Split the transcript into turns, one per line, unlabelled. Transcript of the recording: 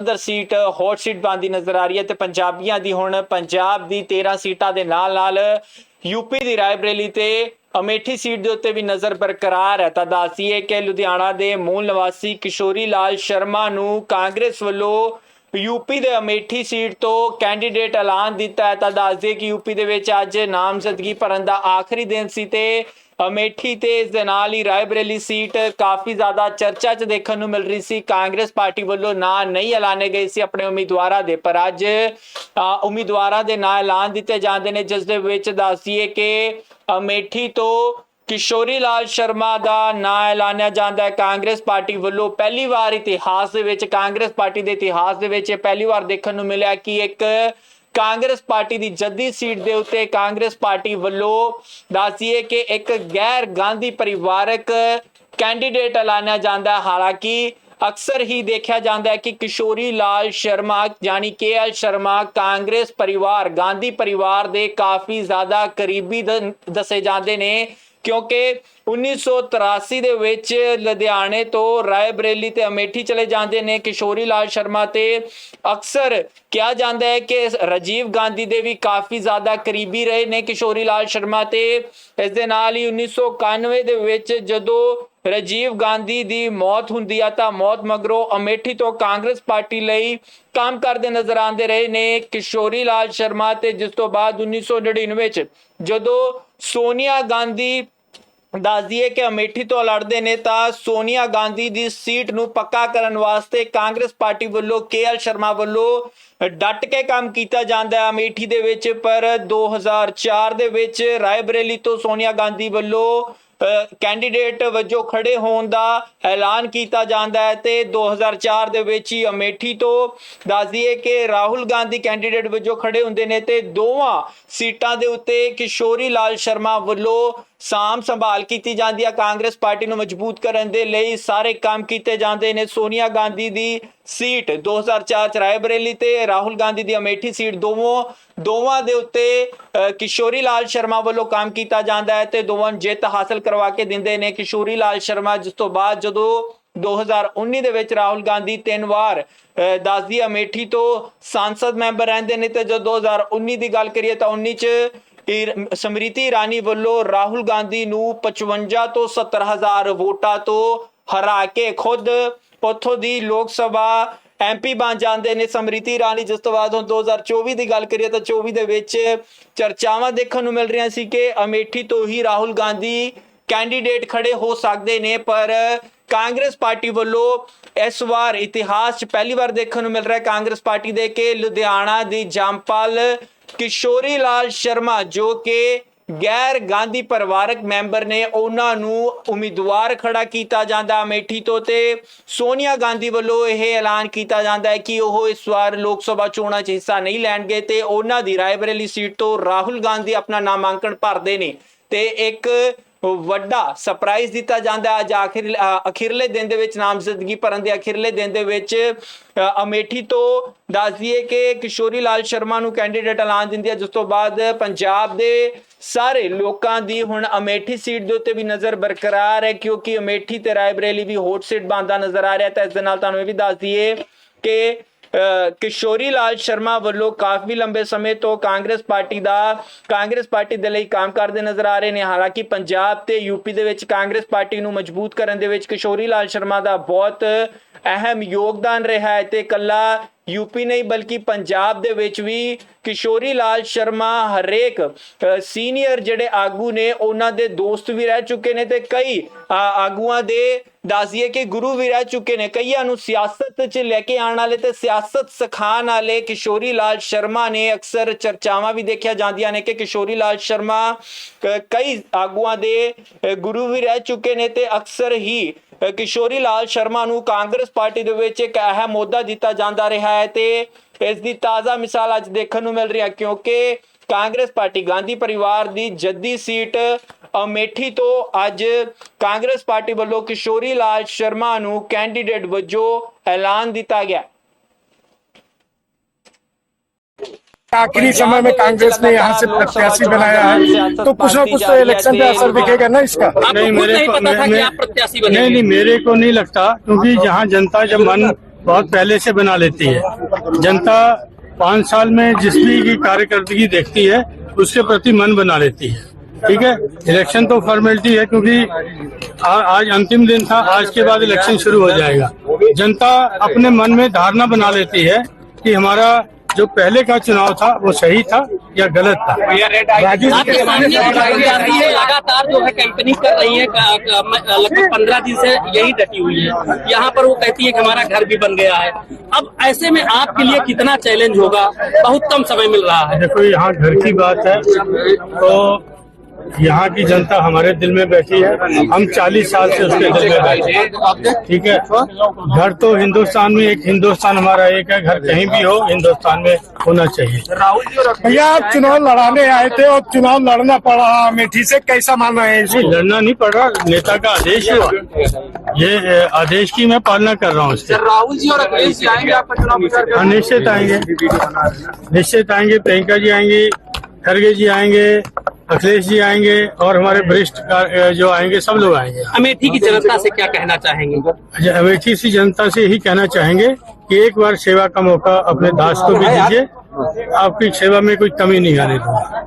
Jalandhar seat hot seat ਬਣਦੀ ਨਜ਼ਰ ਆ ਰਹੀ ਹੈ ਤੇ ਪੰਜਾਬੀਆਂ ਦੀ ਹੁਣ ਪੰਜਾਬ ਦੀ 13 ਸੀਟਾਂ ਦੇ ਨਾਲ ਨਾਲ ਯੂਪੀ ਦੀ ਰਾਏਬਰੇਲੀ ਤੇ ਅਮੇਠੀ ਸੀਟ ਦੇ ਉੱਤੇ ਵੀ ਨਜ਼ਰ ਬਰਕਰਾਰ ਹੈ। ਤਾਂ ਦੱਸੀਏ ਕਿ ਲੁਧਿਆਣਾ ਦੇ ਮੂਲ ਨਿਵਾਸੀ ਕਿਸ਼ੋਰੀ ਲਾਲ ਸ਼ਰਮਾ ਨੂੰ ਕਾਂਗਰਸ ਵੱਲੋਂ ਯੂਪੀ ਦੇ ਅਮੇਠੀ ਸੀਟ ਤੋਂ ਕੈਂਡੀਡੇਟ ਐਲਾਨ ਦਿੱਤਾ ਹੈ। ਤਾਂ ਦੱਸ ਦਈਏ ਕਿ ਯੂਪੀ ਦੇ ਵਿੱਚ ਅੱਜ ਨਾਮਜ਼ਦਗੀ ਭਰਨ ਦਾ ਆਖਰੀ ਦਿਨ ਸੀ ਤੇ ਅਮੇਠੀ ਤੇ ਇਸ ਦੇ ਨਾਲ ਹੀ ਰਾਏਬਰੇਲੀ ਸੀਟ ਕਾਫੀ ਜ਼ਿਆਦਾ ਚਰਚਾ 'ਚ ਦੇਖਣ ਨੂੰ ਮਿਲ ਰਹੀ ਸੀ। ਕਾਂਗਰਸ ਪਾਰਟੀ ਵੱਲੋਂ ਨਾਂ ਨਹੀਂ ਐਲਾਨੇ ਗਏ ਸੀ ਆਪਣੇ ਉਮੀਦਵਾਰਾਂ ਦੇ, ਪਰ ਅੱਜ ਉਮੀਦਵਾਰਾਂ ਦੇ ਨਾਂ ਐਲਾਨ ਦਿੱਤੇ ਜਾਂਦੇ ਨੇ। ਜਿਸ ਦੇ ਵਿੱਚ ਦੱਸੀਏ ਕਿ ਅਮੇਠੀ ਤੋਂ ਕਿਸ਼ੋਰੀ ਲਾਲ ਸ਼ਰਮਾ ਦਾ ਨਾਂ ਐਲਾਨਿਆ ਜਾਂਦਾ ਹੈ। ਕਾਂਗਰਸ ਪਾਰਟੀ ਵੱਲੋਂ ਪਹਿਲੀ ਵਾਰ ਇਤਿਹਾਸ ਦੇ ਵਿੱਚ, ਕਾਂਗਰਸ ਪਾਰਟੀ ਦੇ ਇਤਿਹਾਸ ਦੇ ਵਿੱਚ ਇਹ ਪਹਿਲੀ ਵਾਰ ਦੇਖਣ ਨੂੰ ਮਿਲਿਆ ਕਿ ਇੱਕ ਕਾਂਗਰਸ ਪਾਰਟੀ ਦੀ ਜੱਦੀ ਸੀਟ ਦੇ ਉੱਤੇ ਕਾਂਗਰਸ ਪਾਰਟੀ ਵੱਲੋਂ ਦੱਸੀਏ ਕਿ ਇੱਕ ਗੈਰ ਗਾਂਧੀ ਪਰਿਵਾਰਕ ਕੈਂਡੀਡੇਟ ਐਲਾਨਿਆ ਜਾਂਦਾ ਹੈ। ਹਾਲਾਂਕਿ ਅਕਸਰ ਹੀ ਦੇਖਿਆ ਜਾਂਦਾ ਹੈ ਕਿ ਕਿਸ਼ੋਰੀ ਲਾਲ ਸ਼ਰਮਾ, ਯਾਨੀ ਕੇ ਐਲ ਸ਼ਰਮਾ ਕਾਂਗਰਸ ਪਰਿਵਾਰ, ਗਾਂਧੀ ਪਰਿਵਾਰ ਦੇ ਕਾਫੀ ਜ਼ਿਆਦਾ ਕਰੀਬੀ ਦ- ਦੱਸੇ ਜਾਂਦੇ ਨੇ। ਕਿਉਂਕਿ 1983 ਦੇ ਵਿੱਚ ਲੁਧਿਆਣੇ ਤੋਂ ਰਾਏਬਰੇਲੀ ਤੇ ਅਮੇਠੀ ਚਲੇ ਜਾਂਦੇ ਨੇ, ਕਿਸ਼ੋਰੀ ਲਾਲ ਸ਼ਰਮਾ ਤੇ ਅਕਸਰ ਕਿਹਾ ਜਾਂਦਾ ਹੈ ਕਿ ਰਾਜੀਵ ਗਾਂਧੀ ਦੇ ਵੀ ਕਾਫੀ ਜ਼ਿਆਦਾ ਕਰੀਬੀ ਰਹੇ ਨੇ ਕਿਸ਼ੋਰੀ ਲਾਲ ਸ਼ਰਮਾ ਤੇ। ਇਸ ਦੇ ਨਾਲ ਹੀ 1991 ਦੇ ਵਿੱਚ ਜਦੋਂ ਰਾਜੀਵ ਗਾਂਧੀ ਦੀ ਮੌਤ ਹੁੰਦੀ ਆ ਤਾਂ ਮੌਤ ਮਗਰੋਂ ਅਮੇਠੀ ਤੋਂ ਕਾਂਗਰਸ ਪਾਰਟੀ ਲਈ ਕੰਮ ਕਰਦੇ ਨਜ਼ਰ ਆਉਂਦੇ ਰਹੇ ਨੇ ਕਿਸ਼ੋਰੀ ਲਾਲ ਸ਼ਰਮਾ ਤੇ ਜਿਸ ਤੋਂ ਬਾਅਦ 1999 ਵਿੱਚ ਜਦੋਂ ਸੋਨੀਆ ਗਾਂਧੀ ਦੱਸ ਦਈਏ ਕਿ ਅਮੇਠੀ ਤੋਂ ਲੜਦੇ ਨੇ ਤਾਂ ਸੋਨੀਆ ਗਾਂਧੀ ਦੀ ਸੀਟ ਨੂੰ ਪੱਕਾ ਕਰਨ ਵਾਸਤੇ ਕਾਂਗਰਸ ਪਾਰਟੀ ਵੱਲੋਂ ਕੇਐਲ ਸ਼ਰਮਾ ਵੱਲੋਂ ਡਟ ਕੇ ਕੰਮ ਕੀਤਾ ਜਾਂਦਾ ਹੈ ਅਮੇਠੀ ਦੇ ਵਿੱਚ, ਪਰ 2004 ਦੇ ਵਿੱਚ ਰਾਏਬਰੇਲੀ ਤੋਂ ਸੋਨੀਆ ਗਾਂਧੀ ਵੱਲੋਂ ਕੈਂਡੀਡੇਟ ਵਜੋਂ ਖੜੇ ਹੋਣ ਦਾ ਐਲਾਨ ਕੀਤਾ ਜਾਂਦਾ ਹੈ ਤੇ 2004 ਦੇ ਵਿੱਚ ਹੀ ਅਮੇਠੀ ਤੋਂ ਦੱਸ ਦਈਏ ਕਿ ਰਾਹੁਲ ਗਾਂਧੀ ਕੈਂਡੀਡੇਟ ਵਜੋਂ ਖੜੇ ਹੁੰਦੇ ਨੇ ਤੇ ਦੋਵਾਂ ਸੀਟਾਂ ਦੇ ਉੱਤੇ ਕਿਸ਼ੋਰੀ ਲਾਲ ਸ਼ਰਮਾ ਵੱਲੋਂ ਸਾਮ ਸੰਭਾਲ ਕੀਤੀ ਜਾਂਦੀ ਹੈ ਕਾਂਗਰਸ ਪਾਰਟੀ ਨੂੰ ਮਜ਼ਬੂਤ ਕਰਨ ਦੇ ਲਈ ਸਾਰੇ ਕੰਮ ਕੀਤੇ ਜਾਂਦੇ ਨੇ। ਸੋਨੀਆ ਗਾਂਧੀ ਦੀ ਸੀਟ 2004 ਚ ਰਾਏਬਰੇਲੀ ਤੇ ਰਾਹੁਲ ਗਾਂਧੀ ਦੀ ਅਮੇਠੀ ਸੀਟ ਦੋਵਾਂ ਦੋਵਾਂ ਦੇ ਉੱਤੇ ਕਿਸ਼ੋਰੀ ਲਾਲ ਸ਼ਰਮਾ ਵੱਲੋਂ ਕੰਮ ਕੀਤਾ ਜਾਂਦਾ ਹੈ ਤੇ ਦੋਵਾਂ ਨੂੰ ਜਿੱਤ ਹਾਸਲ ਕਰਵਾ ਕੇ ਦਿੰਦੇ ਨੇ। ਕਿਸ਼ੋਰੀ ਲਾਲ ਸ਼ਰਮਾ ਜਿਸ ਤੋਂ ਬਾਅਦ ਜਦੋਂ 2019 ਦੇ ਵਿੱਚ ਰਾਹੁਲ ਗਾਂਧੀ ਤਿੰਨ ਵਾਰ ਅ, ਦੱਸਦੀ ਅਮੇਠੀ ਤੋਂ ਸੰਸਦ ਮੈਂਬਰ ਰਹਿੰਦੇ ਨੇ ਤੇ ਜਦੋਂ 2019 ਦੀ ਗੱਲ ਕਰੀਏ ਤਾਂ 19 ਚ ਸਮ੍ਰਿਤੀ ਇਰਾਨੀ ਵੱਲੋਂ ਰਾਹੁਲ ਗਾਂਧੀ ਨੂੰ 55 ਤੋਂ 70 ਹਜ਼ਾਰ ਵੋਟਾਂ ਤੋਂ ਹਰਾ ਕੇ ਖੁਦ ਉੱਥੋਂ ਦੀ ਲੋਕ ਸਭਾ ਐਮਪੀ ਬਣ ਜਾਂਦੇ ਨੇ ਸਮ੍ਰਿਤੀ ਇਰਾਨੀ। ਜਿਸ ਤੋਂ ਬਾਅਦ ਹੁਣ 2024 ਦੀ ਗੱਲ ਕਰੀਏ ਤਾਂ 24 ਦੇ ਵਿੱਚ ਚਰਚਾਵਾਂ ਦੇਖਣ ਨੂੰ ਮਿਲ ਰਹੀਆਂ ਸੀ ਕਿ ਅਮੇਠੀ ਤੋਂ ਹੀ ਰਾਹੁਲ ਗਾਂਧੀ ਕੈਂਡੀਡੇਟ ਖੜੇ ਹੋ ਸਕਦੇ ਨੇ, ਪਰ ਕਾਂਗਰਸ ਪਾਰਟੀ ਵੱਲੋਂ ਇਸ ਵਾਰ ਇਤਿਹਾਸ 'ਚ ਪਹਿਲੀ ਵਾਰ ਦੇਖਣ ਨੂੰ ਮਿਲ ਰਿਹਾ ਹੈ। ਕਾਂਗਰਸ ਪਾਰਟੀ ਦੇ ਕਿ ਲੁਧਿਆਣਾ ਦੀ ਜੰਪਲ ਕਿਸ਼ੋਰੀ ਲਾਲ ਸ਼ਰਮਾ, ਜੋ ਕਿ ਗੈਰ ਗਾਂਧੀ ਪਰਿਵਾਰਕ ਮੈਂਬਰ ਨੇ, ਉਹਨਾਂ ਨੂੰ ਉਮੀਦਵਾਰ ਖੜਾ ਕੀਤਾ ਜਾਂਦਾ ਅਮੇਠੀ ਤੋਂ ਤੇ ਸੋਨੀਆ ਗਾਂਧੀ ਵੱਲੋਂ ਇਹ ਐਲਾਨ ਕੀਤਾ ਜਾਂਦਾ ਹੈ ਕਿ ਉਹ ਇਸ ਵਾਰ ਲੋਕ ਸਭਾ ਚੋਣਾਂ 'ਚ ਹਿੱਸਾ ਨਹੀਂ ਲੈਣਗੇ ਤੇ ਉਹਨਾਂ ਦੀ ਰਾਏਬਰੇਲੀ ਸੀਟ ਤੋਂ ਰਾਹੁਲ ਗਾਂਧੀ ਆਪਣਾ ਨਾਮਾਂਕਨ ਭਰਦੇ ਨੇ। ਤੇ ਇੱਕ ਵੱਡਾ ਸਰਪ੍ਰਾਈਜ਼ ਦਿੱਤਾ ਜਾਂਦਾ ਹੈ ਅੱਜ ਆਖਿਰ ਅਖੀਰਲੇ ਦਿਨ ਦੇ ਵਿੱਚ, ਨਾਮਜ਼ਦਗੀ ਭਰਨ ਦੇ ਅਖੀਰਲੇ ਦਿਨ ਦੇ ਵਿੱਚ ਅਮੇਠੀ ਤੋਂ ਦੱਸ ਦਈਏ ਕਿ ਕਿਸ਼ੋਰੀ ਲਾਲ ਸ਼ਰਮਾ ਨੂੰ ਕੈਂਡੀਡੇਟ ਐਲਾਨ ਦਿੰਦੀ ਹੈ। ਜਿਸ ਤੋਂ ਬਾਅਦ ਪੰਜਾਬ ਦੇ ਸਾਰੇ ਲੋਕਾਂ ਦੀ ਹੁਣ ਅਮੇਠੀ ਸੀਟ ਦੇ ਉੱਤੇ ਵੀ ਨਜ਼ਰ ਬਰਕਰਾਰ ਹੈ, ਕਿਉਂਕਿ ਅਮੇਠੀ ਤੇ ਰਾਏਬਰੇਲੀ ਵੀ ਹੌਟ ਸੀਟ ਬਣਦਾ ਨਜ਼ਰ ਆ ਰਿਹਾ ਤਾਂ ਇਸ ਦੇ ਨਾਲ ਤੁਹਾਨੂੰ ਇਹ ਵੀ ਦੱਸ ਦਈਏ ਕਿ ਕਿਸ਼ੋਰੀ ਲਾਲ ਸ਼ਰਮਾ ਵੱਲੋਂ ਕਾਫੀ ਲੰਬੇ ਸਮੇਂ ਤੋਂ ਕਾਂਗਰਸ ਪਾਰਟੀ ਦਾ, ਕਾਂਗਰਸ ਪਾਰਟੀ ਦੇ ਲਈ ਕੰਮ ਕਰਦੇ ਨਜ਼ਰ ਆ ਰਹੇ ਨੇ। ਹਾਲਾਂਕਿ ਪੰਜਾਬ ਤੇ ਯੂਪੀ ਦੇ ਵਿੱਚ ਕਾਂਗਰਸ ਪਾਰਟੀ ਨੂੰ ਮਜ਼ਬੂਤ ਕਰਨ ਦੇ ਵਿੱਚ ਕਿਸ਼ੋਰੀ ਲਾਲ ਸ਼ਰਮਾ ਦਾ ਬਹੁਤ ਅਹਿਮ ਯੋਗਦਾਨ ਰਿਹਾ ਹੈ ਤੇ ਕੱਲਾ ਯੂਪੀ ਨਹੀਂ, ਬਲਕਿ ਪੰਜਾਬ ਦੇ ਵਿੱਚ ਵੀ ਕਿਸ਼ੋਰੀ ਲਾਲ ਸ਼ਰਮਾ ਹਰੇਕ ਸੀਨੀਅਰ ਜਿਹੜੇ ਆਗੂ ਨੇ, ਉਹਨਾਂ ਦੇ ਦੋਸਤ ਵੀ ਰਹਿ ਚੁੱਕੇ ਨੇ ਤੇ ਕਈ ਆਗੂਆਂ ਦੇ ਦੱਸਦੀਏ ਕਿ ਗੁਰੂ ਵੀ ਰਹਿ ਚੁੱਕੇ ਨੇ। ਕਈਆਂ ਨੂੰ ਸਿਆਸਤ 'ਚ ਲੈ ਕੇ ਆਉਣ ਵਾਲੇ ਤੇ ਸਿਆਸਤ ਸਿਖਾਉਣ ਵਾਲੇ ਕਿਸ਼ੋਰੀ ਲਾਲ ਸ਼ਰਮਾ ਨੇ ਅਕਸਰ ਚਰਚਾਵਾਂ ਵੀ ਦੇਖਿਆ ਜਾਂਦੀਆਂ ਨੇ ਕਿ ਕਿਸ਼ੋਰੀ ਲਾਲ ਸ਼ਰਮਾ ਕਈ ਆਗੂਆਂ ਦੇ ਗੁਰੂ ਵੀ ਰਹਿ ਚੁੱਕੇ ਨੇ ਤੇ ਅਕਸਰ ਹੀ ਕਿਸ਼ੋਰੀ ਲਾਲ ਸ਼ਰਮਾ ਨੂੰ ਕਾਂਗਰਸ ਪਾਰਟੀ ਦੇ ਵਿੱਚ ਇੱਕ ਅਹਿਮ ਅਹੁਦਾ ਦਿੱਤਾ ਜਾਂਦਾ ਰਿਹਾ ਹੈ ਤੇ ਇਸ ਦੀ ਤਾਜ਼ਾ ਮਿਸਾਲ ਅੱਜ ਦੇਖਣ ਨੂੰ ਮਿਲ ਰਹੀ ਹੈ ਕਿਉਂਕਿ ਕਾਂਗਰਸ ਪਾਰਟੀ ਗਾਂਧੀ ਪਰਿਵਾਰ ਦੀ ਜੱਦੀ ਸੀਟ ਅਮੇਠੀ ਤੋਂ ਅੱਜ ਕਾਂਗਰਸ ਪਾਰਟੀ ਵੱਲੋਂ ਕਿਸ਼ੋਰੀ ਲਾਲ ਸ਼ਰਮਾ ਨੂੰ ਕੈਂਡੀਡੇਟ ਵਜੋਂ ਐਲਾਨ ਦਿੱਤਾ ਗਿਆ।
आखिरी समय में कांग्रेस ने यहाँ से प्रत्याशी बनाया है। तो कुछ ना कुछ तो इलेक्शन पे असर दिखेगा ना इसका।
नहीं मेरे को नहीं नहीं मेरे को नहीं लगता क्योंकि जहाँ जनता जब मन
बहुत पहले से बना लेती है। जनता पाँच साल में जिस भी की कार्यकर्दगी देखती है उसके प्रति मन बना लेती है। ठीक है? इलेक्शन तो फॉर्मेलिटी है क्योंकि आ, आज अंतिम दिन था आज के बाद इलेक्शन शुरू हो जाएगा। जनता अपने मन में धारणा बना लेती है कि हमारा जो पहले का चुनाव था वो सही था या गलत था?
राजू जी
आपके सामने है लगातार जो है कैंपेनिंग कर रही है लगभग पंद्रह दिन से यही डटी हुई है। यहाँ पर वो कहती है कि हमारा घर भी बन गया है। अब ऐसे में आपके लिए कितना चैलेंज होगा? बहुत कम समय मिल रहा है।
देखो यहाँ घर की बात है तो यहाँ की जनता हमारे दिल में बैठी है। हम 40 साल से उसके दिल में बैठे हैं। ठीक है? घर तो हिंदुस्तान में एक हिंदुस्तान हमारा एक है। घर कहीं भी हो हिंदुस्तान में होना चाहिए।
भैया आप चुनाव लड़ाने आए थे और चुनाव लड़ना पड़ा। अमेठी से कैसा मान रहे हैं?
नहीं लड़ना नहीं पड़। रहा नेता का आदेश हुआ। ये आदेश की मैं पालना कर रहा हूँ उससे।
राहुल जी और अखिलेश जी आएँगे आपका चुनाव प्रचार
हाँ निश्चित आएँगे। निश्चित आएँगे। प्रियंका जी आएँगी खड़गे जी आएँगे अखिलेश जी आएँगे और हमारे वरिष्ठ जो आएँगे सब लोग आएँगे।
अमेठी की जनता से क्या कहना चाहेंगे?
अच्छा, अमेठी से जनता से ही कहना चाहेंगे कि एक बार सेवा का मौका अपने दास को भी दीजिए। आपकी सेवा में कोई कमी नहीं आने दूँगा।